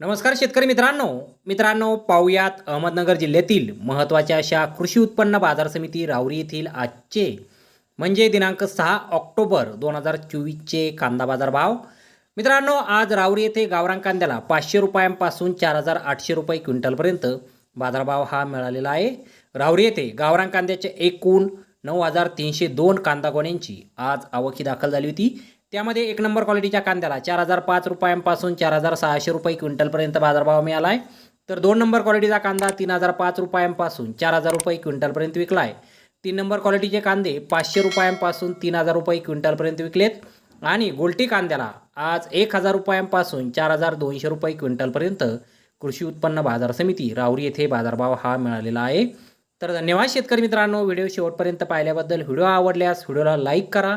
नमस्कार शेतकरी मित्रांनो. मित्रांनो पाहुयात अहमदनगर जिल्ह्यातील महत्त्वाच्या अशा कृषी उत्पन्न बाजार समिती राऊरी येथील आजचे म्हणजे दिनांक सहा ऑक्टोबर दोन हजार चोवीसचे कांदा बाजार भाव. मित्रांनो आज राऊरी येथे गावरान कांद्याला पाचशे रुपयांपासून चार हजार आठशे रुपये क्विंटलपर्यंत बाजारभाव हा मिळालेला आहे. राऊरी येथे गावरान कांद्याचे एकूण नऊ हजार तीनशे दोन कांदा गोण्यांची आज आवकी दाखल झाली होती. त्यामध्ये एक नंबर क्वालिटीच्या कांद्याला चार हजार पाच रुपयांपासून चार हजार सहाशे रुपये क्विंटलपर्यंत बाजारभाव मिळाला आहे तर दोन नंबर क्वालिटीचा कांदा तीन हजार पाच रुपयांपासून चार हजार रुपये क्विंटलपर्यंत विकला आहे तीन नंबर क्वालिटीचे कांदे पाचशे रुपयांपासून तीन हजार रुपये क्विंटलपर्यंत विकलेत. आणि गोल्टी कांद्याला आज एक हजार रुपयांपासून चार हजार दोनशे रुपये क्विंटलपर्यंत कृषी उत्पन्न बाजार समिती राऊरी येथे बाजारभाव हा मिळालेला आहे. तर धन्यवाद शेतकरी मित्रांनो व्हिडिओ शेवटपर्यंत पाहिल्याबद्दल व्हिडिओ आवडल्यास व्हिडिओला लाईक करा.